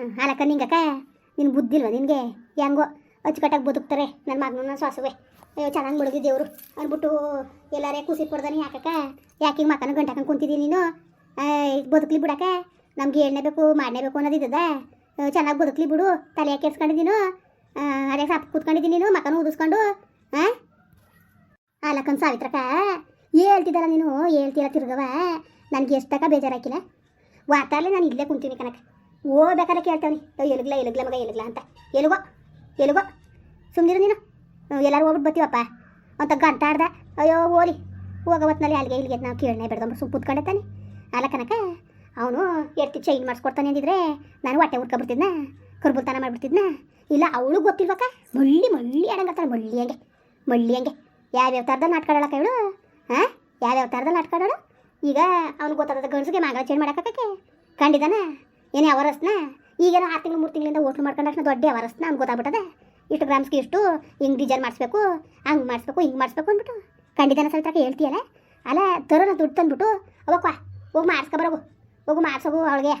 ಹ್ಮ್, ಅಲಕ್ಕ ನಿಂಗಕ್ಕ ನಿನ್ ಬುದ್ಧಿ ಇಲ್ವಾ ನಿನಗೆ? ಹೆಂಗೋ ಅಚ್ಚುಕಟ್ಟಾಗಿ ಬದುಕ್ತಾರೆ ನನ್ನ ಮಗನ ಸಾಸುವೆ. ಅಯ್ಯೋ ಚೆನ್ನಾಗಿ ಮುಳುಗಿ ದೇವರು ಅಂದ್ಬಿಟ್ಟು ಎಲ್ಲಾರೇ ಖುಷಿ ಪಡ್ದಾನೆ ಯಾಕಕ್ಕ? ಯಾಕೆ ಮಕ್ಕನ ಗಂಟಾಕೊಂಡು ಕುಂತಿದ್ದೀನಿ ನೀನು? ಬದುಕಲಿ ಬಿಡಕ್ಕ. ನಮ್ಗೆ ಎಣ್ಣೆ ಬೇಕು ಮಾಡನೇ ಬೇಕು ಅನ್ನೋದಿದ್ದದ ಚೆನ್ನಾಗಿ ಬದುಕಲಿ ಬಿಡು. ತಲೆ ಯಾಕೆ ಕೆಡ್ಸ್ಕೊಂಡಿದ್ದೀನು ಅದೇ ಸಾಪ್ ಕೂತ್ಕೊಂಡಿದ್ದೀನಿ ನೀನು ಮಕ್ಕನ ಊದಿಸ್ಕೊಂಡು ಹಾಂ ಅಲ್ಲಕ್ಕನ ಸಾವಿತ್ರಕ್ಕ ಹೇಳ್ತಿದ್ದಲ್ಲ ನೀನು ಹೇಳ್ತಿಲ್ಲ ತಿರ್ಗವ ನನಗೆ ಎಷ್ಟಕ್ಕ ಬೇಜಾರಾಕಿಲ್ಲ. ವಾತಾಲೆ ನಾನು ಇಲ್ಲೇ ಕುಂತೀನಿ ಕನಕ ಓ, ಬೇಕಾದ್ರೆ ಕೇಳ್ತಾವನಿ. ಎಲುಗ್ಲ, ಎಲಗ್ಲ ಮಗ, ಎಲುಗ್ಲ ಅಂತ. ಎಲುಗೋ ಎಲುಗೋ ಸುಮ್ಮನಿರು ನೀನು. ಎಲ್ಲರೂ ಹೋಗ್ಬಿಟ್ಟು ಬರ್ತೀವಪ್ಪ. ಅಂತ ಗಂಟ ಆಡ್ದ. ಅಯ್ಯೋ, ಓಲಿ. ಹೋಗೋ ಹೊತ್ನಲ್ಲಿ ಅಲ್ಲಿಗೆ ಇಲ್ಲಿಗೆ ನಾವು ಕೇಳನೆ ಬೇಡ ಸುಮ್ ಕುತ್ಕೊಂಡೆ ತಾನೆ ಅಲ್ಲ ಕನಕ, ಅವನು ಎರ್ತಿ ಚೈನ್ ಮಾಡಿಸ್ಕೊಡ್ತಾನೆ ಅಂದಿದ್ರೆ ನಾನು ಹೊಟ್ಟೆ ಹುಡ್ಕೊಬಿಡ್ತಿದ್ನ ಕರ್ಬುಲ್ತಾನ ಮಾಡಿಬಿಡ್ತಿದ್ನ. ಇಲ್ಲ, ಅವಳು ಗೊತ್ತಿಲ್ವಕ್ಕ? ಮಳ್ಳಿ ಮಳ್ಳಿ ಆಡಂಗತ್ತಾಳೆ ಮಳ್ಳಿ ಹಂಗೆ. ಮಳ್ಳಿ ಹಂಗೆ. ಯಾವ್ಯಾವ ಥರದಲ್ಲಿ ನಾಟ್ಕಾಡೋಳಕ್ಕ ಇವಳು? ಹಾಂ ಯಾವ್ಯಾವ ಥರದಲ್ಲಿ ನಾಟ್ಕಾಡೋಳು ಈಗ ಅವ್ನಿಗೆ ಗೊತ್ತಾದ ಗಂಡಸಿಗೆ ಮಂಗಳ ಚೇಂಜ್ ಮಾಡಕ್ಕೆ ಕಂಡಿದ್ದಾನ? ಏನು ಅವರಸ್ನ ಈಗೇನೋ ಆರು ತಿಂಗಳು, ಮೂರು ತಿಂಗಳಿಂದ ಹೋಟ್ಲು ಮಾಡ್ಕೊಂಡಷ್ಟು ದೊಡ್ಡ ಅವರಸ್ನ ಅವ್ನು ಗೊತ್ತಾಗ್ಬಿಟ್ಟದೆ. ಇಷ್ಟು ಗ್ರಾಮ್ಸ್ಗೆ ಇಷ್ಟು, ಹಿಂಗೆ ಡಿಸೈನ್ ಮಾಡಿಸ್ಬೇಕು, ಹಂಗೆ ಮಾಡಿಸ್ಬೇಕು, ಹಿಂಗೆ ಮಾಡಿಸ್ಬೇಕು ಅಂದ್ಬಿಟ್ಟು ಖಂಡಿತ ಸವಿತಾಕ ಹೇಳ್ತೀಯಲ್ಲ? ಅಲ್ಲ, ತರೋನ ದುಡ್ಡು ತಂದ್ಬಿಟ್ಟು ಅವಕ್ಕ ಹೋಗಿ ಮಾಡಿಸ್ಕೊಬರೋಗು ಹೋಗು ಮಾಡಿಸೋಗು ಅವಳಿಗೆ.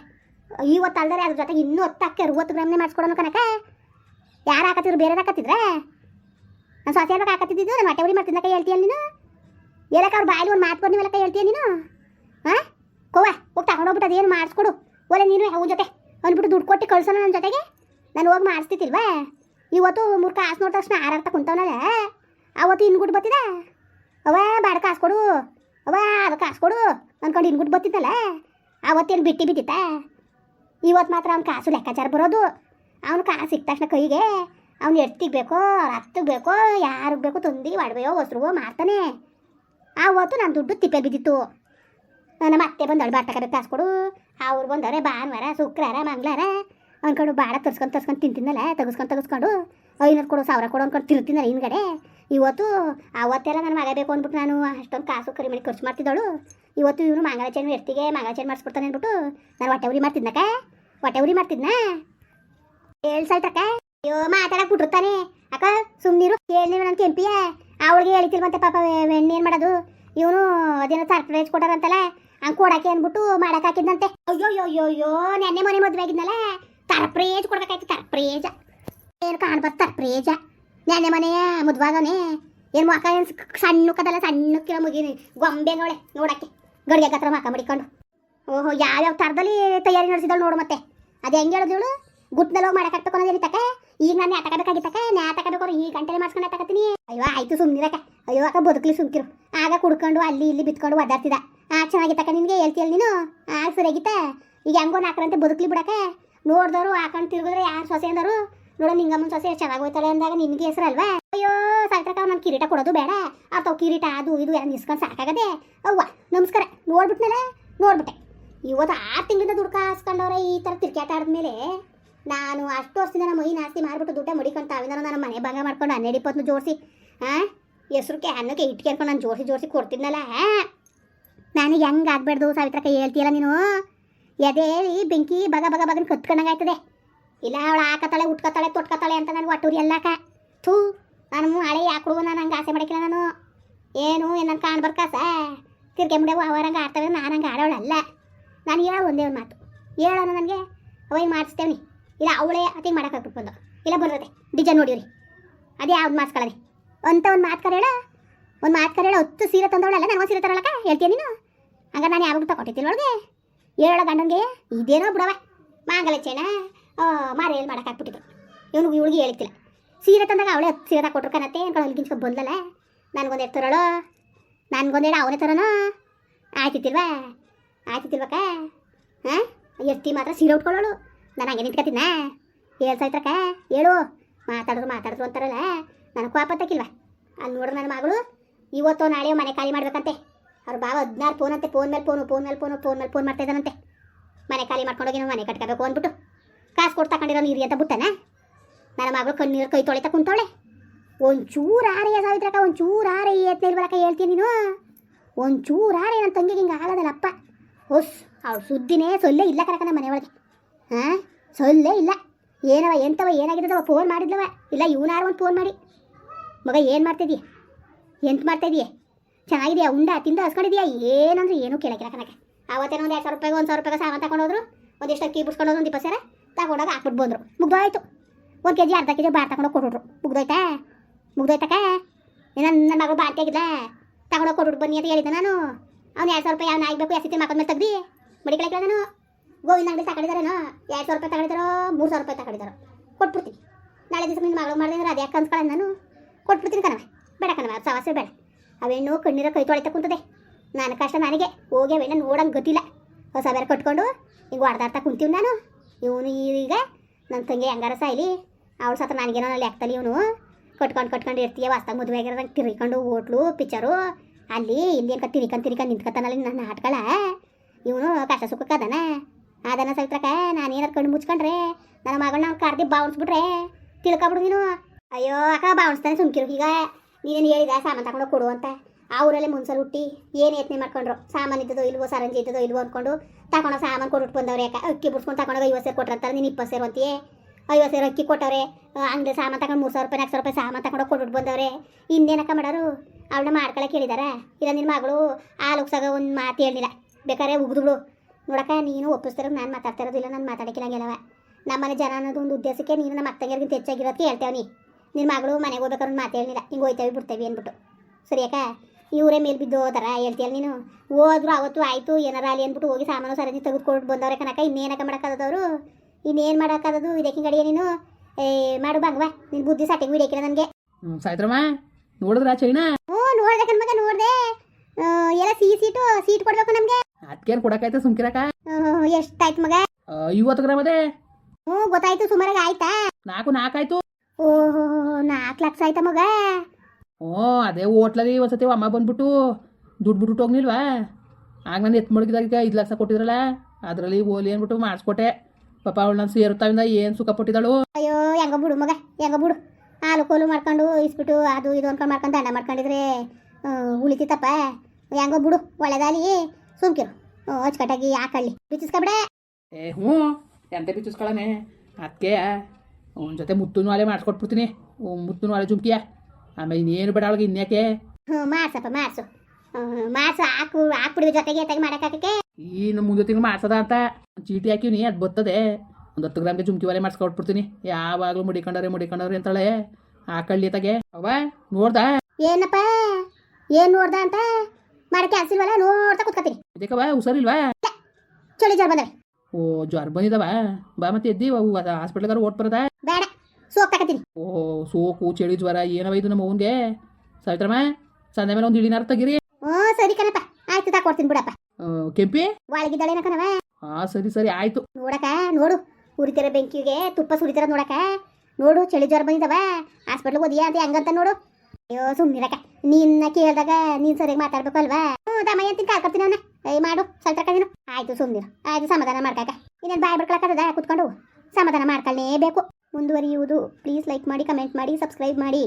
ಇವತ್ತು ಅಲ್ದರೆ ಅದ್ರ ಜೊತೆಗೆ ಇನ್ನೂ ಹತ್ತಕ್ಕೆ ಅರುವತ್ತು ಗ್ರಾಮ್ನೇ ಮಾಡಿಸ್ಕೊಡೋನು ಕನಕ ಯಾರು ಹಾಕತ್ತಿದ್ರು ಬೇರೆ ಹಾಕತ್ತಿದ್ರೆ? ನಾನು ಸೊಸೆ ಹೇಳ್ಬೇಕು ಹಾಕತ್ತಿದ್ದು? ನಾನು ಹೊಟ್ಟೆ ಉರಿ ಮಾಡ್ತಿದ್ದಕ್ಕ ಹೇಳ್ತೀಯ ನೀನು? ಹೇಳಕ್ಕೆ ಅವ್ರ ಬಾಯಲ್ಲಿ ಒಂದು ಮಾತು ಬಂದಿವಲ್ಲಕ್ಕ ಹೇಳ್ತೀಯ ನೀನು? ಹಾಂ ಕೋವ ಹೋಗಿ ತಗೊಂಡೋಗ್ಬಿಟ್ಟು ಅದೇನು ಮಾಡಿಸ್ಕೊಡು. ಒಲೆ ನೀನು ಅವನ ಜೊತೆ ಅಂದ್ಬಿಟ್ಟು ದುಡ್ಡು ಕೊಟ್ಟು ಕಳ್ಸೋಣ ನನ್ನ ಜೊತೆಗೆ? ನಾನು ಹೋಗಿ ಮಾಡಿಸ್ತಿತ್ತಿಲ್ವಾ ಇವತ್ತು ಮೂರು ಕಾಸು ನೋಡಿದ ತಕ್ಷಣ ಆರಾಗ್ತ ಕುಂತವನಲ್ಲ. ಅವತ್ತು ಇನ್ಗುಟ್ಟು ಬತ್ತಿದ? ಅವ ಬಾಡ ಕಾಸು ಕೊಡು. ಅವ ಅದು ಕಾಸು ಕೊಡು ಅಂದ್ಕೊಂಡು ಇನ್ಗುಟ್ಟು ಬತ್ತಿದ್ದಲ್ಲ ಅವತ್ತೇನು ಬಿಟ್ಟು ಬಿದ್ದಿತ್ತ? ಇವತ್ತು ಮಾತ್ರ ಅವ್ನ ಕಾಸು ಲೆಕ್ಕಾಚಾರ ಬರೋದು. ಅವ್ನು ಕಾಸು ಸಿಕ್ಕ ತಕ್ಷಣ ಕೈಗೆ ಅವ್ನು ಎತ್ತಿಗೆ ಬೇಕೋ ಹತ್ತಿಗೆ ಬೇಕೋ, ಯಾರಿಗೆ ಬೇಕೋ ತಂದು ಒಡವೆಯೋ ಹೊಸ್ರುವೋ ಮಾಡ್ತಾನೆ. ಆವತ್ತು ನಾನು ದುಡ್ಡು ತಿಪ್ಪೆ ಬಿದ್ದಿತ್ತು. ನಮ್ಮ ಅತ್ತೆ ಬಂದು ಕಡೆ ಕಾಸು ಕೊಡು. ಅವ್ರು ಬಂದವ್ರೆ ಭಾನುವಾರ, ಶುಕ್ರವಾರ, ಮಂಗಳವಾರ ಅನ್ಕೊಂಡು ಭಾಳ ತರ್ಸ್ಕೊಂಡು ತರ್ಸ್ಕೊಂಡು ತಿಂತಿದ್ನಲ್ಲ, ತಗಸ್ಕೊಂಡು ತಗಸ್ಕೊಂಡು ಐನೂರು ಕೊಡು, ಸಾವಿರ ಕೊಡು ಅನ್ಕೊಂಡು ತಿರುತ್ತಿದ್ದಾರೆ ಹಿಂದ್ಗಡೆ. ಇವತ್ತು ಅವತ್ತೆಲ್ಲ ನನ್ನ ಮಗ ಬೇಕು ಅಂದ್ಬಿಟ್ಟು ನಾನು ಅಷ್ಟೊಂದು ಕಾಸು ಕರಿ ಮಾಡಿ ಖರ್ಚು ಮಾಡ್ತಿದ್ದಳು ಇವತ್ತು ಇವನು ಮಂಗಳಾಚರಣೆ ಎಷ್ಟಿಗೆ ಮಂಗಳಾಚರಣೆ ಮಾಡಿಸ್ಬಿಡ್ತಾನೆ ಅಂದ್ಬಿಟ್ಟು ನಾನು ಹೊಟ್ಟೆ ಉರಿ ಮಾಡ್ತಿದ್ನಕ್ಕ ಹೊಟ್ಟೆ ಉರಿ ಮಾಡ್ತಿದ್ನಾ? ಹೇಳ್ಸಲ್ತಕ್ಕ ಅಯ್ಯೋ ಮಾತಾಡಕ್ಕೆ ಬಿಟ್ಟಿರ್ತಾನೆ. ಅಕ್ಕ, ಸುಮ್ನಿರು. ಕೇಳಲಿ ನನ್ನ ಕೆಂಪಿಯ? ಅವಳಿಗೆ ಹೇಳ್ತಿಲ್ವಂತೆ ಪಾಪ ಏನು ಮಾಡೋದು? ಇವನು ಅದೇನೋ ಸರ್ಪ್ರೈಸ್ ಕೊಟ್ಟಾರಂತಲ್ಲ. ಕೊಡಕ್ಕೆ ಅಂದ್ಬಿಟ್ಟು ಮಾಡಕ್ ಹಾಕಿದ್ನಂತೆ. ಅಯ್ಯೋ ನೆನ್ನೆ ಮನೆ ಮದುವೆ ಆಗಿದ್ನಲ್ಲ? ತರಪ್ರೇಜ್ ಕೊಡ್ಬೇಕಾಯ್ತು, ತರಪ್ರೇಜ. ಏನು ಕಾಣ್ಬಾರ್ದು ತರಪ್ರೇಜ. ನೆನ್ನೆ ಮನೆಯ ಮದುವಾಗವನೆ ಏನು ಮಕ ಸಣ್ಣಕ್ಕದಲ್ಲ ಸಣ್ಣಕ್ಕಿರೋ ಮುಗಿನಿ. ಗೊಂಬೆ ನೋಳೆ ನೋಡಕ್ಕೆ. ಗಡಿಗೆ ಹತ್ರ ಮಕ ಮಡಿಕೊಂಡು. ಓಹೋ, ಯಾವ್ಯಾವ ಥರದಲ್ಲಿ ತಯಾರಿ ನಡೆಸಿದಳು ನೋಡು ಮತ್ತೆ. ಅದು ಹೆಂಗೆ ಹೇಳಿದಳು ಗುಟ್ನಲ್ಲಿ ಹೋಗಿ ಮಾಡಕ್ಕೆ ಹಾಕ್ಬೇಕು ಅನ್ನೋದು ತಕ ಈಗ ನಾನು ನ್ಯಾತಕಬೇಕಾಗಿತ್ತಕ ನ್ಯಾತಕಬೇಕು ಈ ಗಂಟೆ ಮಾಡ್ಸ್ಕೊಂಡು ನ್ಯಾತಕತ್ತೀನಿ ಅಯ್ಯೋ, ಆಯ್ತು ಸುಮ್ಮನಿರಕ್ಕ ಅಯ್ಯೋ, ಅಕ್ಕ ಬದುಕಲಿ ಸುಮ್ಕಿರು. ಆಗ ಕುಡ್ಕೊಂಡು, ಅಲ್ಲಿ ಇಲ್ಲಿ ಬಿತ್ಕೊಂಡು ಒದ್ದಾಡ್ತಿದ್ದ. ಆ ಚೆನ್ನಾಗಿತ್ತಕ್ಕ ನಿನಗೆ? ಹೇಳ್ತೀಯಲ್ಲ ನೀನು? ಆ ಸರಿಯಾಗಿತ್ತ? ಈಗ ಹೆಂಗೋ ನಾಲ್ಕರಂತೆ ಬದುಕಲಿ ಬಿಡಕ್ಕೆ. ನೋಡಿದವರು ಹಾಕೊಂಡು ತಿರುಗಿದ್ರೆ ಯಾರು ಸೊಸೆ ಅಂದರು? ನೋಡೋ, ನಿಂಗಮ್ಮನ ಸೊಸೆ ಚೆನ್ನಾಗಿ ಹೋಯ್ತಾಳೆ ಅಂದಾಗ ನಿನಗೆ ಹೆಸರಲ್ವಾ? ಅಯ್ಯೋ ಸಾಯ್ತಕ್ಕ ನಾನು ಕಿರೀಟ ಕೊಡೋದು ಬೇಡ. ಅಥವಾ ಕಿರೀಟ ಅದು ಇದು ಎಲ್ಲ ನಿಸ್ಕೊಂಡು ಸಾಕಾಗದೆ. ಅವ್ವ, ನಮಸ್ಕಾರ. ನೋಡ್ಬಿಟ್ನಲ್ಲ? ನೋಡ್ಬಿಟ್ಟೆ. ಇವತ್ತು ಆರು ತಿಂಗಳಿಂದ ದುಡ್ಡು ಹಾಸ್ಕೊಂಡವ್ರೆ ಈ ಥರ ತಿರ್ಕ್ಯಾಟ ಆಡಿದ್ಮೇಲೆ ನಾನು ಅಷ್ಟು ವರ್ಷದಿಂದ ನಮ್ಮ ಮೈ ನಾಸ್ತಿ ಮಾರ್ಬಿಟ್ಟು ದುಡ್ಡ ಮಡಿಕೊಂಡು ತಾವಿಂದ ನನ್ನ ಮನೆ ಭಂಗ ಮಾಡ್ಕೊಂಡು ಹನ್ನೆರಡು ಇಪ್ಪತ್ತು ಜೋಡಿಸಿ. ಹಾಂ ಹೆಸ್ರುಕ್ಕೆ ಅನ್ನಕ್ಕೆ ಇಟ್ಕೆ ಅನ್ಕೊಂಡು ನಾನು ಜೋಡಿಸಿ ಜೋಡಿಸಿ ಕೊಡ್ತಿದ್ನಲ್ಲ. ನನಗೆ ಹೆಂಗೆ ಆಗ್ಬೇಡ್ದು ಸಾವಿತ್ರಕ್ಕ ಹೇಳ್ತೀಯಲ್ಲ ನೀನು? ಎದೇಳಿ ಬೆಂಕಿ ಬಗ ಬಗ ಬಗನ್ ಕತ್ಕೊಂಡಂಗೆ ಆಯ್ತದೆ. ಇಲ್ಲ ಅವಳು ಹಾಕತ್ತಾಳೆ ಉಟ್ಕೊತಾಳೆ ತೊಟ್ಕೊತಾಳೆ ಅಂತ ನನಗೆ ಒಟ್ಟೂರಿ ಎಲ್ಲಾಕ ಥೂ, ನಾನು ಹಳೆ ಯಾಕೆ ನಾನು ಹಂಗೆ ಆಸೆ ಮಾಡಿಕಿಲ್ಲ ನಾನು? ಏನು ಏನಂತ ಕಾಣ್ಬರ್ಕಾಸ ತಿರ್ಗೆ ಮುಂಡೆ ಅವರಂಗೆ ಆಡ್ತವೆ, ನಾನು ಹಂಗೆ ಆಡೋಳಲ್ಲ ನಾನು ಹೇಳೋ ಒಂದೇ ಒಂದು ಮಾತು. ಹೇಳೋಣ ನನಗೆ ಅವಾಗ ಮಾಡಿಸ್ತೇವೆ ಇಲ್ಲ, ಅವಳೇ ಅತಿಗೆ ಮಾಡೋಕ್ಕಾಗ್ಬಿಟ್ಟು ಬಂದು ಇಲ್ಲ ಬರ್ತದೆ ಡಿಜೆ ನೋಡಿವ್ರಿ ಅದೇ ಯಾವ್ದು ಮಾಡಿಸ್ಕೊಳ್ಳಿ ಅಂತ ಒಂದು ಮಾತು ಕರೇಳ ಒಂದು ಮಾತು ಕರೆ ಹೊತ್ತು ಸೀರೆ ತಂದವಳಲ್ಲ, ನನಗೊಂದು ಸೀರೆ ತರಳಕ ಹೇಳ್ತೀಯ ನೀನು? ಹಂಗ ನಾನು ಯಾವಾಗ ತಗೊಟ್ಟಿದ್ದೀನಿ ಒಳಗೆ ಹೇಳೋ ಗಂಡನಿಗೆ ಇದೇನೋ ಬಿಡವ. ಮಾಂಗಲ ಚೇನ ಮಾರ ಏನು ಮಾಡೋಕ್ಕಾಗ್ಬಿಟ್ಟಿದ್ದು ಇವನು ಇವಳಿಗೆ ಹೇಳ್ತಿಲ್ಲ ಸೀರೆ ತಂದಾಗ ಅವಳೇ ಹತ್ತು ಸೀರೆ ಕೊಟ್ರು ಕನತ್ತೆ ಅನ್ಕೊಂಡು ಗಿಂಚ್ಕೊಂಡು ಬಂದಲ್ಲ? ನನಗೊಂದು ಎಷ್ಟು ತರೋಳು. ನನಗೊಂದೇಳು ಅವನೇ ತರೋನು. ಆಯ್ತಿತ್ತಿಲ್ವಾ? ಆಯ್ತಿತ್ತಿಲ್ವಕ್ಕ? ಹಾಂ? ಎತ್ತಿ ಮಾತ್ರ ಸೀರೆ ಉಟ್ಕೊಳ್ಳೋಳು. ನಾನು ಹಂಗೆ ನಿಂತ್ಕೊತೀನ ಹೇಳ್ಸಾಯ್ತ್ರಕ್ಕ ಹೇಳು. ಮಾತಾಡಿದ್ರು ಮಾತಾಡಿದ್ರು ಅಂತಾರಲ್ಲ. ನನಗೆ ಕೋಪ ತಕ್ಕಿಲ್ವಾ? ಅಲ್ಲಿ ನೋಡ್ರಿ ನನ್ನ ಮಗಳು. ಇವತ್ತು ನಾಳೆ ಮನೆ ಖಾಲಿ ಮಾಡ್ಬೇಕಂತೆ. ಅವ್ರ ಬಾವ ಹದಿನಾರು ಫೋನ್ ಅಂತೆ ಫೋನ್ ಮೇಲೆ ಫೋನು ಫೋನ್ ಮೇಲೆ ಫೋನು ಫೋನ್ ಮೇಲೆ ಫೋನ್ ಮಾಡ್ತಾ ಮನೆ ಖಾಲಿ ಮಾಡ್ಕೊಂಡೋಗಿ ನಾವು ಮನೆ ಕಟ್ಕೋಬೇಕು ಅಂದ್ಬಿಟ್ಟು. ಕಾಸು ಕೊಟ್ಟು ತಗೊಂಡಿರೋ ನೀರು ಅಂತ ಬಿಟ್ಟನ? ನನ್ನ ಮಗಳು ಕಣ್ಣೀರು ಕೈ ತೊಳಿತಾ ಕುಂತವಳೆ. ಒಂಚೂರು ಆರೆಯ ಸಾವಿತ್ರಕ್ಕ, ಒಂಚೂರು ಆರೆ ಏತ್ನೇ ಬರಕ ಹೇಳ್ತೀನಿ ನೀನು? ಒಂಚೂರು ಆರೆ ನನ್ನ ತಂಗಿಗೆ ಹಿಂಗೆ ಆಗದಲ್ಲಪ್ಪ ಹೊಸ್, ಅವ್ಳು ಸುದ್ದಿನೇ ಸೊಲ್ಲೆ ಇಲ್ಲ ಕರಕನ ನಮ್ಮ ಮನೆಯೊಳಗೆ. ಹಾಂ? ಸೊಲ್ಲೆ ಇಲ್ಲ. ಏನವ, ಎಂತವ ಏನಾಗಿದ್ದವ ಫೋನ್ ಮಾಡಿದ್ಲವ. ಇಲ್ಲ ಇವನಾರು ಒಂದು ಫೋನ್ ಮಾಡಿ. ಮಗ ಏನು ಮಾಡ್ತಿದೀಯ ಎಂತ ಮಾಡ್ತಾ ಇದೆಯಾ? ಚೆನ್ನಾಗಿದೆಯಾ? ಉಂಡ? ತಿಂದ ಹಸ್ಕೊಂಡಿದ್ಯಾ? ಏನಂದ್ರೆ ಏನು ಕೇಳಕ್ಕಿಲ್ಲ ಕನಕ ಅವತ್ತೇನೋ ಒಂದು ಎರಡು ಸಾವಿರ ರೂಪಾಯಿಗೆ, ಒಂದು ಸಾವಿರ ರೂಪಾಯಿಗೆ ಸಾಮಾನು ತಗೊಂಡೋದ್ರು ಒಂದಿಷ್ಟು ಅಕ್ಕಿ ಬಿಡ್ಸ್ಕೊಂಡು ಒಂದು ಇಪ್ಪತ್ತು ಸೇರ ತಗೊಂಡೋಗ ಹಾಕ್ಬಿಟ್ಟು ಬಂದರು. ಮುಗ್ದೋಯ್ತು. ಒಂದು ಕೆ ಜಿ ಅರ್ಧ ಕೆ ಜಿ ಬಾರ್ ತಗೊಂಡೋಗಿ ಕೊಟ್ಬಿಟ್ರು. ಮುಗ್ದೋಯ್ತಾ? ಮುಗ್ದೋಯ್ತಕ್ಕ ನನ್ನ ನನ್ನ ಮಗಳು ಬಾರ್ಕೆ ಆಗಿದ್ಲ? ತಗೊಂಡೋಗಿ ಕೊಟ್ಬಿಟ್ಟು ಬನ್ನಿ ಅಂತ ಹೇಳಿದ್ದೆ ನಾನು. ಅವ್ನು ಎರಡು ಸಾವಿರ ರೂಪಾಯಿ ಅವ್ನು ಆಗಬೇಕು, ಎಸ್ ಮಕ್ಕಳ ಮೇಲೆ ತೆಗ್ದು. ಮಡಿಕಳಕ್ಕೆ ನಾನು. ಗೋವಿಂದ ಅಂಗಡಿ ತಗೊಂಡಿದ್ದಾರೇನೋ ಎರಡು ಸಾವಿರ ರೂಪಾಯಿ ತಗೊಂಡಿದ್ದಾರೋ? ಮೂರು ಸಾವಿರ ರೂಪಾಯಿ ತಗೊಂಡಿದ್ದಾರೋ? ಕೊಟ್ಬಿಡ್ತೀನಿ. ನಾಳೆ ದಿವಸ ನಿನ್ನ ಮಗಳು ಮಾಡಿದ್ರೆ ಅದೇ ಯಾಕೆ ಅನ್ಸ್ಕೊಳ್ಳೋದು ನಾನು. ಕೊಟ್ಬಿಡ್ತೀನಿ ಕಣವ ಬೇಡ ಕಣವ ಸವಾಸೆ ಬೇಡ. ಅವೇನು ಕಣ್ಣೀರ ಕೈ ತೊಳಿತಾ ಕುಂತದೆ. ನಾನು ಕಷ್ಟ ನನಗೆ, ಹೋಗಿ ಅವೇನ ನೋಡಂಗೆ ಗೊತ್ತಿಲ್ಲ. ಹೊಸ ಬೇರೆ ಕಟ್ಕೊಂಡು, ಈಗ ಹೊಡೆದಾಡ್ತಾ ಕುಂತೀವಿ ನಾನು. ಇವನು ಈಗ ನನ್ನ ತಂಗಿ ಹೆಂಗಾರ ಸಾಯ್ಲಿ, ಅವಳು ಸತ್ರ ನನಗೇನೋ ಲೆಕ್ಕದಲ್ಲಿ ಇವನು. ಕಟ್ಕೊಂಡು ಕಟ್ಕೊಂಡು ಇರ್ತೀಯ, ವಾಸ್ತಾಗ ಮದುವೆ ಆಗಿರೋದಂಗೆ ತಿರ್ಕೊಂಡು ಹೋಟ್ಲು ಪಿಕ್ಚರು ಅಲ್ಲಿ ಇಲ್ಲಿ ಅನ್ಕ ತಿರ್ಕೊಂಡು ತಿರ್ಕೊಂಡು ನಿಂತ್ಕೊತಾನಲ್ಲಿ ನನ್ನ ನಾಟ್ಗಳ ಇವನು ಕಷ್ಟ ಸುಖಕ್ಕೆ ಅದಾನ. ಅದನ್ನ ಸವಿತ್ರಕ ನಾನು ಕಣ್ಣು ಮುಚ್ಕೊಂಡ್ರೆ? ನನ್ನ ಮಗಳನ್ನ ಅವ್ನು ಕರ್ದಿ ಬಾವಣಿಸ್ಬಿಟ್ರೆ ತಿಳ್ಕೊಬಿಡು ನೀನು. ಅಯ್ಯೋ, ಅಕ್ಕ ಬಾವಣಿಸ್ತಾನೆ ಸುಮ್ಕಿರು ಈಗ. ನೀನೇನು ಹೇಳಿದ ಸಾಮಾನು ತಗೊಂಡು ಕೊಡು ಅಂತ. ಆ ಊರಲ್ಲೇ ಮುನ್ಸಲ್ ಹುಟ್ಟಿ ಏನು ಯತ್ನೆ ಮಾಡ್ಕೊಂಡ್ರು? ಸಾಮಾನು ಇದ್ದದೋ ಇಲ್ವೋ, ಸರಂಜಿ ಇದ್ದದೋ ಇಲ್ವೋ ಅಂದ್ಕೊಂಡು ತಗೊಂಡೋ ಸಾಮಾನು ಕೊಟ್ಟು ಬಂದವ್ರೆ ಯಾಕೆ? ಅಕ್ಕಿ ಬಿಡ್ಸ್ಕೊಂಡು ತಗೊಂಡೋಗಿ ಐವತ್ತು ಸೇರು ಕೊಟ್ರಂತಾರೆ ನೀನು ಇಪ್ಪತ್ತು ಸೇರು ಅಂತೀಯೇ? ಐವತ್ತು ಸೇರು ಅಕ್ಕಿ ಕೊಟ್ಟವ್ರೆ ಅಂಗಡಿ ಸಾಮಾನು ತಗೊಂಡು ಮೂರು ಸಾವಿರ ರೂಪಾಯಿ, ನಾಲ್ಕು ಸಾವಿರ ರೂಪಾಯಿ ಸಾಮಾನು ತಗೊಂಡು ಕೊಟ್ಬಿಟ್ಟು ಬಂದವ್ರೆ. ಇನ್ನೇನಕ್ಕ ಮಾಡೋರು? ಅವಳನ್ನ ಮಾಡ್ಕೊಳಕ್ಕೆ ಹೇಳಿದಾರ? ಇಲ್ಲ ನಿನ್ನ ಮಗಳು ಆ ಲುಕ್ಸಾಗ ಒಂದು ಮಾತು ಹೇಳಿಲ್ಲ ಬೇಕಾದ್ರೆ ಉಗಿದ್ಬಿಡು ನೋಡಕ್ಕ, ನೀನು ಒಪ್ಪಿಸ್ತಾರ ನಾನು ಮಾತಾಡ್ತಾ ಇರೋದಿಲ್ಲ, ನಾನು ಮಾತಾಡಕ್ಕಿಲ್ಲ ಗೆಲವ ನಮ್ಮನೆ ಜನ ಅನ್ನೋದು ಒಂದು ಉದ್ದೇಶಕ್ಕೆ ನೀನು ನಮ್ಮ ಅಕ್ಕಂಗಿರ್ಗಿಂತ ಹೆಚ್ಚಾಗಿರೋದಕ್ಕೆ ಹೇಳ್ತೇವೆ ನೀ. ನಿನ್ನ ಮಗಳು ಮನೆಗೆ ಹೋಗ್ಬೇಕಾದ್ರೆ ಮಾತು ಹೇಳಿಲ್ಲ ಹಿಂಗೆ ಹೋಯ್ತೇವೆ ಬಿಡ್ತೇವೆ ಅಂದ್ಬಿಟ್ಟು. ಸರಿಯಾಕ ಇವರೇ ಮೇಲೆ ಬಿದ್ದು ಹೋದಾರ ಹೇಳ್ತೀಯಲ್ಲ ನೀನು? ಹೋದ್ರು ಅವತ್ತು ಆಯಿತು ಏನಾರ ಅಲ್ಲಿ ಅಂದ್ಬಿಟ್ಟು ಹೋಗಿ ಸಾಮಾನು ಸರದಿ ತೆಗೆದುಕೊಂಡು ಬಂದವ್ರೆ ಕನಕ ಇನ್ನೇನಕ್ಕ ಮಾಡೋಕ್ಕಾದವರು ಇನ್ನೇನು ಮಾಡೋಕ್ಕಾದದು ಇದಕ್ಕೆ ಗಡಿಯ ನೀನು? ಏ ಮಾಡು ಬಂಗವಾ ನಿನ್ನ ಬುದ್ಧಿ ಸಾಟಿಗೆ ಹಿಡಿಯಕ್ಕಿಲ್ಲ ನನಗೆ. ಸಾಯ್ತ್ರಮ್ಮ ನೋಡಿದ್ರ ಚೈನಾ? ಹ್ಞೂ ನೋಡ್ದೆ ಕಣ್ಮಗ ನೋಡಿದೆ. ಎಲ್ಲ ಸಿ ಸೀಟು ಸೀಟ್ ಕೊಡ್ಬೇಕು ನಮಗೆ. ಅದಕ್ಕೇನು ಕೊಡೋಕ್ಕಾಯ್ತು ಸುಮ್ಕಿರಕ ಎಷ್ಟಾಯ್ತು ಮಗ? ಐವತ್ತು ಗ್ರಾಮ್ ಅದೇ. ಹ್ಞೂ ಗೊತ್ತಾಯ್ತು ಸುಮಾರಾಗಿ ಆಯ್ತಾ? ನಾಲ್ಕು ನಾಲ್ಕಾಯ್ತು ಓಹೋ ನಾಲ್ಕು ಲಕ್ಷ ಆಯ್ತಾ ಮಗ? ಓ ಅದೇ ಹೋಟ್ಲಲ್ಲಿ ಒಂದ್ಸತಿ ಅಮ್ಮ ಬಂದ್ಬಿಟ್ಟು ದುಡ್ಡು ಬಿಟ್ಟು ಹೋಗ್ನಿಲ್ವಾ? ಆಗ ನಾನು ಎತ್ತು ಮಡಗಿದಾಗ ಐದು ಲಕ್ಷ ಕೊಟ್ಟಿದ್ರಲ್ಲ ಅದರಲ್ಲಿ ಓಲಿ ಅಂದ್ಬಿಟ್ಟು ಮಾಡಿಸ್ಕೊಟ್ಟೆ. ಪಾಪ ಅವಳು ನಾನು ಸೇರುತ್ತಾವಿಂದ ಏನು ಸುಖ ಪಟ್ಟಿದ್ದಾಳು? ಅಯ್ಯೋ ಹೆಂಗ ಬಿಡು ಮಗ ಹೆಂಗ ಬಿಡು. ಹಾಲು ಕೋಲು ಮಾಡ್ಕೊಂಡು ಇಸ್ಬಿಟ್ಟು ಅದು ಇದು ಅನ್ಕೊಂಡು ಮಾಡ್ಕೊಂಡು ದಂಡ ಮಾಡ್ಕೊಂಡಿದ್ರೆ ಉಳಿತಿತ್ತಪ್ಪ. ಹೆಂಗೋ ಬಿಡು ಒಳ್ಳೆದಾಲಿ. ಸುಮ್ಕಿರು. ಅಚ್ಚುಕಟ್ಟಾಗಿ ಹಾಕಳ್ಳಿ ಬಿಚ್ಚಿಸ್ಕೊಬಿಡೆ ಏ ಹ್ಞೂ ಎಂತ ಬಿಚ್ಚಿಸ್ಕೊಳ್ಳನೆ ಅದಕ್ಕೆ ಅವನ ಜೊತೆ ಮುತ್ತುನು ಅಲೆ ಮಾಡಿಸ್ಕೊಟ್ಬಿಡ್ತೀನಿ. ಮುತ್ತುನು ಅಲೆ ಜುಮ್ಕಿಯ ಆಮೇಲೆ ಇನ್ನೇನು ಬೇಡ ಅವಳಿಗೆ ಇನ್ಯಾಕೆ? ಹ್ಞೂ ಮಾಡ್ಸಪ್ಪ ಮಾಡ್ಸು. ಮಾಡ್ಸು ಹಾಕು ಹಾಕ್ಬಿಡ್ವಿ ಜೊತೆಗೆ ಜೊತೆಗೆ ಮಾಡೋಕ್ಕಾಗಕ್ಕೆ ನಮ್ಮ ಮುಂದೆ ತಿಂಗಳು ಮಾಡ್ಸದ ಅಂತ. ಚೀಟಿ ಹಾಕಿವ್ನಿ ಅದು ಬರ್ತದೆ ಒಂದು ಹತ್ತು ಗ್ರಾಮ್ಗೆ ಜುಮ್ಕಿ ಒಲೆ ಮಾಡಿಸ್ಕೊಟ್ಬಿಡ್ತೀನಿ. ಯಾವಾಗಲೂ ಮುಡಿಕೊಂಡವ್ರೆ ಮುಡಿಕೊಂಡವ್ರೆ ಅಂತಾಳೆ. ಆ ಕಳ್ಳಿ ತಗೆ. ಅವ ನೋಡ್ದ? ಏನಪ್ಪ? ಏನು ನೋಡ್ದ ಅಂತ? ಮಾಡಕ್ಕೆ ಹಸಿಲ್ವಲ್ಲ ನೋಡ್ತಾ ಕೂತ್ಕೊತೀನಿ. ಇದಕ್ಕವ ಹುಷಾರಿಲ್ವಾ ಚಳಿ ಜರ್ ಬಂದವೆ ಓ ಜ್ವರ ಬಂದಿದವ? ಬಾ ಮತ್ತೆ ಎದ್ದಿ ಹಾಸ್ಪಿಟ್ಲ್ಗಾರ ಓಟ್ ಬರದ? ಬೇಡ ಸೋಕ್ ತಗೋತೀನಿ ಓ ಸೋಕು ಚಳಿ ಜ್ವರ ಏನವ ಇದು ನಮ್ಮ ಅವನ್ಗೆ? ಸಾವಿತ್ರಮ್ಮ ಸಂಜೆ ಮೇಲೆ ಒಂದು ಇಳಿನಾರ ತೆಗಿರಿ. ಹ್ಞೂ ಸರಿ ಕಣಪ್ಪ. ಆಯ್ತು ತಕೊಡ್ತೀನಿ ಬಿಡಪ್ಪ. ಕೆಂಪಿ? ಒಳಗಿದ್ದಾಳೇನ ಕಣವ ಹಾ ಸರಿ ಸರಿ ಆಯಿತು. ನೋಡಕ ನೋಡು. ಉರಿತಿರೋ ಬೆಂಕಿಗೆ ತುಪ್ಪ ಸುರಿತಿರ ನೋಡಕ ನೋಡು ಚಳಿ ಜ್ವರ ಬಂದಿದವ. ಹಾಸ್ಪಿಟ್ಲಿಗೆ ಓದಿಯಾ ಅಂತ ಹೆಂಗಂತ ನೋಡು. ಅಯ್ಯೋ ಸುಮ್ಮನಿರಕ ನಿನ್ನ ಕೇಳಿದಾಗ ನೀನು ಸರಿಯಾಗಿ ಮಾತಾಡ್ಬೇಕಲ್ವಾ ಹ್ಞೂ ದಮಯ ಅಂತೀನಿ ಕಾಲ್ಕೊಡ್ತೀನಿ ಅವನ್ನ ಏಯ್, ಮಾಡು. ಸ್ವಲ್ಪ ನೀನು. ಆಯ್ತು ಸುಮ್ಮನಿರು ಆಯ್ತು, ಸಮಾಧಾನ ಮಾಡ್ಕಾಕ. ಇನ್ನೇನು ಬಾಯ್ ಬರ್ಕೊಳಕ್ಕದ ಕುತ್ಕೊಂಡು. ಸಮಾಧಾನ ಮಾಡ್ಕೊಳ್ಳೇಬೇಕು ಮುಂದುವರಿಯುವುದು. ಪ್ಲೀಸ್ ಲೈಕ್ ಮಾಡಿ ಕಮೆಂಟ್ ಮಾಡಿ ಸಬ್ಸ್ಕ್ರೈಬ್ ಮಾಡಿ.